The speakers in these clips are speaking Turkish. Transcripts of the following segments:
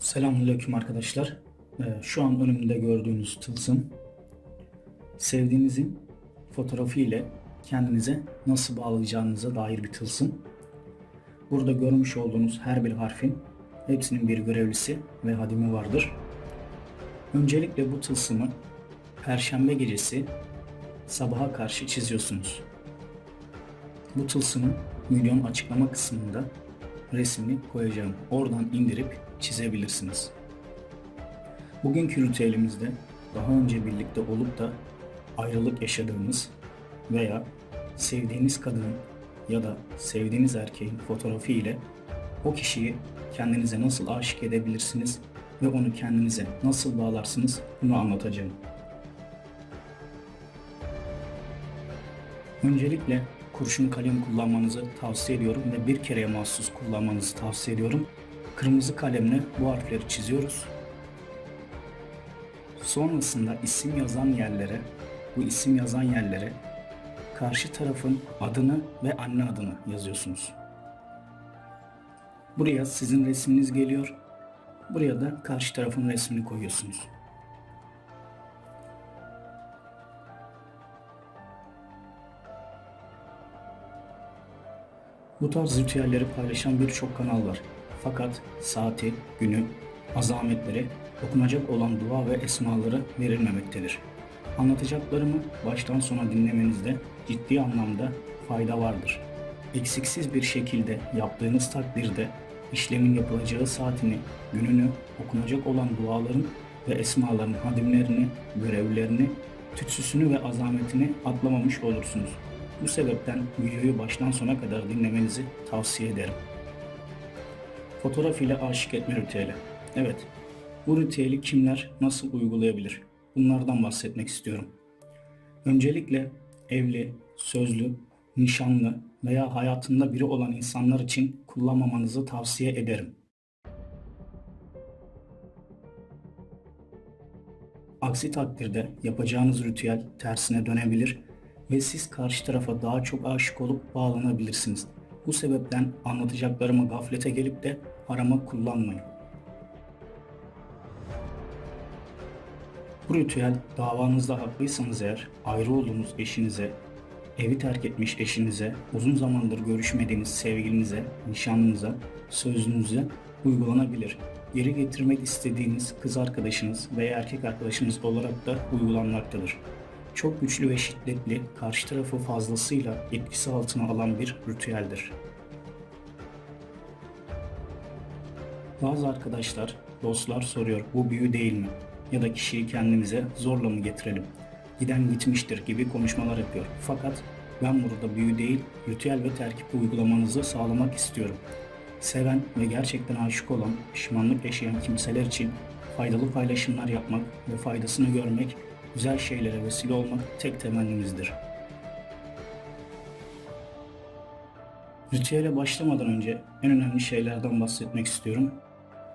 Selamünaleyküm arkadaşlar. Ee, Şu an önümde gördüğünüz tılsım sevdiğinizin fotoğrafı ile kendinize nasıl bağlayacağınıza dair bir tılsım. Burada görmüş olduğunuz her bir harfin hepsinin bir görevlisi ve hadimi vardır. Öncelikle bu tılsımı perşembe gecesi sabaha karşı çiziyorsunuz. Bu tılsımın milyon açıklama kısmında resmini koyacağım. Oradan indirip çizebilirsiniz. Bugünkü ritüelimizde daha önce birlikte olup da ayrılık yaşadığınız veya sevdiğiniz kadının ya da sevdiğiniz erkeğin fotoğrafı ile o kişiyi kendinize nasıl aşık edebilirsiniz ve onu kendinize nasıl bağlarsınız bunu anlatacağım. Öncelikle kurşun kalem kullanmanızı tavsiye ediyorum ve bir kereye mahsus kullanmanızı tavsiye ediyorum. Kırmızı kalemle bu harfleri çiziyoruz. Sonrasında isim yazan yerlere, bu isim yazan yerlere karşı tarafın adını ve anne adını yazıyorsunuz. Buraya sizin resminiz geliyor. Buraya da karşı tarafın resmini koyuyorsunuz. Bu tarz ritüelleri paylaşan birçok kanal var. Fakat saati, günü, azametleri, okunacak olan dua ve esmaları verilmemektedir. Anlatacaklarımı baştan sona dinlemenizde ciddi anlamda fayda vardır. Eksiksiz bir şekilde yaptığınız takdirde işlemin yapılacağı saatini, gününü, okunacak olan duaların ve esmaların hadimlerini, görevlerini, tütsüsünü ve azametini atlamamış olursunuz. Bu sebepten videoyu baştan sona kadar dinlemenizi tavsiye ederim. Fotoğraf ile aşık etme ritüeli. Evet, bu ritüeli kimler nasıl uygulayabilir? Bunlardan bahsetmek istiyorum. Öncelikle evli, sözlü, nişanlı veya hayatında biri olan insanlar için kullanmamanızı tavsiye ederim. Aksi takdirde yapacağınız ritüel tersine dönebilir ve siz karşı tarafa daha çok aşık olup bağlanabilirsiniz. Bu sebepten anlatacaklarımı gaflete gelip de arama kullanmayın. Bu ritüel davanızda haklıysanız eğer ayrı olduğunuz eşinize, evi terk etmiş eşinize, uzun zamandır görüşmediğiniz sevgilinize, nişanlınıza, sözlünüze uygulanabilir. Geri getirmek istediğiniz kız arkadaşınız veya erkek arkadaşınız olarak da uygulanmaktadır. Çok güçlü ve şiddetli, karşı tarafı fazlasıyla etkisi altına alan bir ritüeldir. Bazı arkadaşlar, dostlar soruyor bu büyü değil mi? Ya da kişiyi kendimize zorla mı getirelim? Giden gitmiştir gibi konuşmalar yapıyor. Fakat ben burada büyü değil, ritüel ve terkip uygulamanızı sağlamak istiyorum. Seven ve gerçekten aşık olan, pişmanlık yaşayan kimseler için faydalı paylaşımlar yapmak ve faydasını görmek, güzel şeylere vesile olmak tek temennimizdir. Ritüele başlamadan önce en önemli şeylerden bahsetmek istiyorum.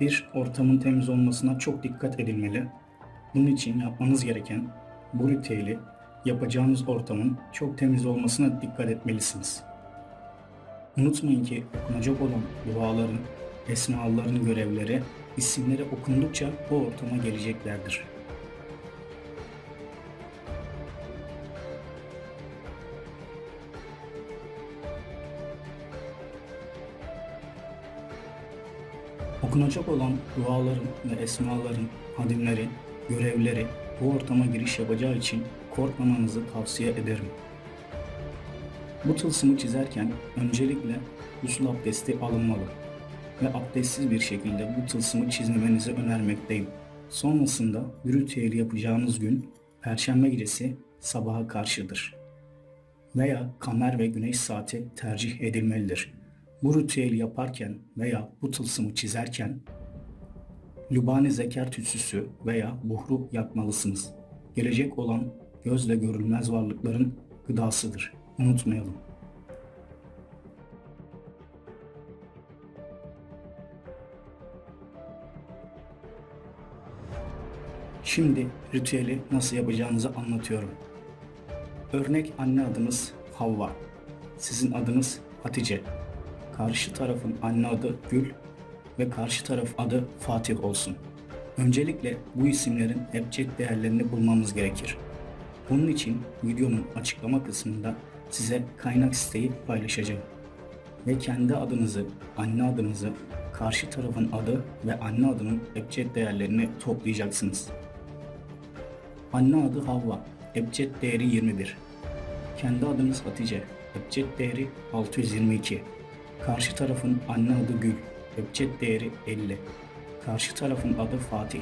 Bir, ortamın temiz olmasına çok dikkat edilmeli. Bunun için yapmanız gereken bu ritüeli yapacağınız ortamın çok temiz olmasına dikkat etmelisiniz. Unutmayın ki okunacak olan duaların, esmaların görevleri, isimleri okundukça bu ortama geleceklerdir. Okunacak olan duaların ve esmaların, hadimleri, görevleri bu ortama giriş yapacağı için korkmamanızı tavsiye ederim. Bu tılsımı çizerken öncelikle usul abdesti alınmalı ve abdestsiz bir şekilde bu tılsımı çizmemenizi önermekteyim. Sonrasında ritüeli yapacağınız gün Perşembe gecesi sabaha karşıdır veya kamer ve güneş saati tercih edilmelidir. Bu ritüeli yaparken veya bu tılsımı çizerken Lübani zeker tütsüsü veya buhru yakmalısınız. Gelecek olan gözle görülmez varlıkların gıdasıdır. Unutmayalım. Şimdi ritüeli nasıl yapacağınızı anlatıyorum. Örnek anne adınız Havva. Sizin adınız Hatice. Karşı tarafın anne adı Gül. ve karşı taraf adı Fatih olsun. Öncelikle bu isimlerin ebced değerlerini bulmamız gerekir. Bunun için videonun açıklama kısmında size kaynak siteyi paylaşacağım. Ve kendi adınızı, anne adınızı, karşı tarafın adı ve anne adının ebced değerlerini toplayacaksınız. Anne adı Havva, ebced değeri 21. Kendi adınız Hatice, ebced değeri 622. Karşı tarafın anne adı Gül, ebced değeri 50. Karşı tarafın adı Fatih,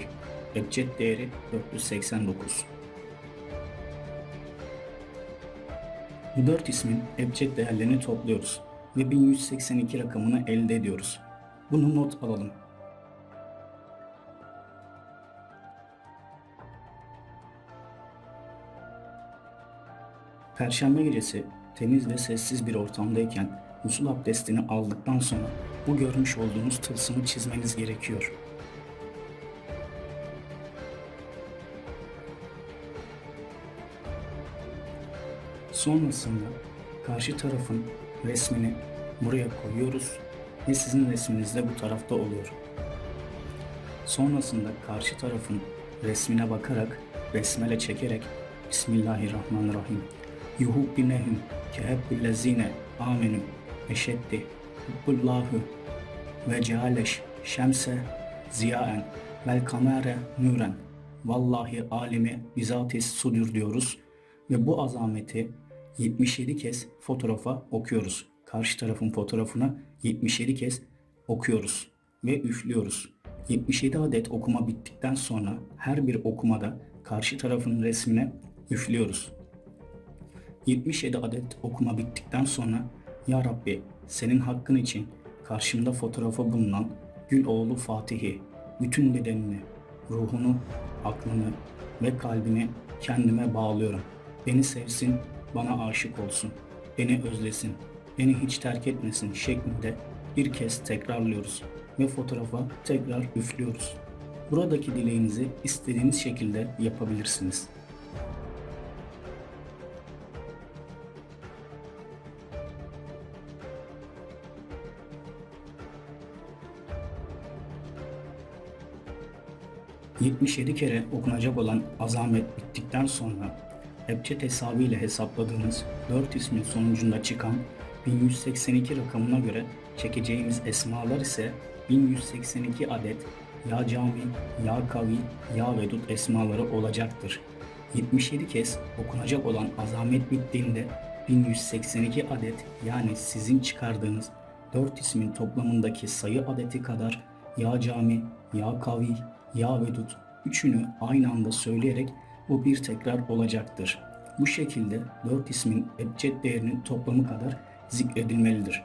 ebced değeri 489. Bu dört ismin ebced değerlerini topluyoruz ve 1182 rakamını elde ediyoruz. Bunu not alalım. Perşembe gecesi temiz ve sessiz bir ortamdayken usul abdestini aldıktan sonra bu görmüş olduğunuz tılsımı çizmeniz gerekiyor. Sonrasında karşı tarafın resmini buraya koyuyoruz ve sizin resminiz de bu tarafta oluyor. Sonrasında karşı tarafın resmine bakarak, besmele çekerek Bismillahirrahmanirrahim. Yuhubbinehum kehebbillezine amenü eşeddi hubbullahu ve cealeş şemse ziyaen vel kamere nüren vallahi alimi bizatis sudur diyoruz ve bu azameti 77 kez fotoğrafa okuyoruz. Karşı tarafın fotoğrafına 77 kez okuyoruz ve üflüyoruz. 77 adet okuma bittikten sonra her bir okumada karşı tarafın resmine üflüyoruz. 77 adet okuma bittikten sonra Ya Rabbi senin hakkın için karşımda fotoğrafa bulunan Gül oğlu Fatih'i, bütün bedenini, ruhunu, aklını ve kalbini kendime bağlıyorum. Beni sevsin, bana aşık olsun, beni özlesin, beni hiç terk etmesin şeklinde bir kez tekrarlıyoruz ve fotoğrafa tekrar üflüyoruz. Buradaki dileğinizi istediğiniz şekilde yapabilirsiniz. ...77 kere okunacak olan azamet bittikten sonra... ...ebced hesabı ile hesapladığımız 4 ismin sonucunda çıkan 1182 rakamına göre çekeceğimiz esmalar ise 1182 adet Ya Cami, Ya Kavi, Ya Vedud esmaları olacaktır. 77 kez okunacak olan azamet bittiğinde 1182 adet yani sizin çıkardığınız 4 ismin toplamındaki sayı adeti kadar Ya Cami, Ya Kavi, Ya Vedud üçünü aynı anda söyleyerek bu bir tekrar olacaktır. Bu şekilde 4 ismin ebced değerinin toplamı kadar zikredilmelidir.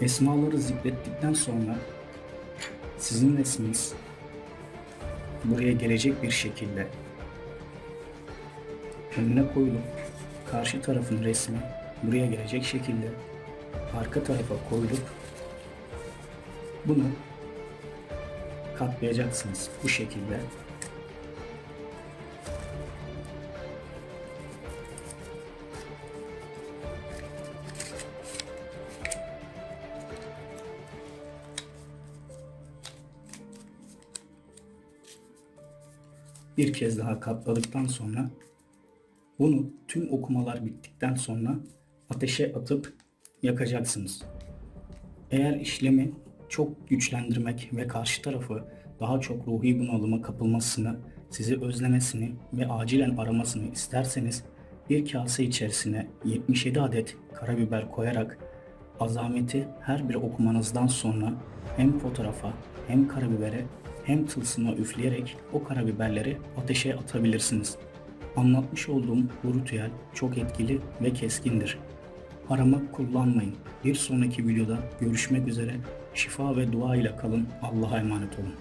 Esmaları zikrettikten sonra sizin resminiz buraya gelecek bir şekilde önüne koyulup karşı tarafın resmi buraya gelecek şekilde arka tarafa koyulup bunu katlayacaksınız bu şekilde. Bir kez daha katladıktan sonra bunu tüm okumalar bittikten sonra ateşe atıp yakacaksınız. Eğer işlemi çok güçlendirmek ve karşı tarafı daha çok ruhi bunalıma kapılmasını, sizi özlemesini ve acilen aramasını isterseniz bir kase içerisine 77 adet karabiber koyarak azameti her bir okumanızdan sonra hem fotoğrafa hem karabibere hem tılsıma üfleyerek o karabiberleri ateşe atabilirsiniz. Anlatmış olduğum bu ritüel çok etkili ve keskindir. Aramak kullanmayın. Bir sonraki videoda görüşmek üzere. Şifa ve dua ile kalın. Allah'a emanet olun.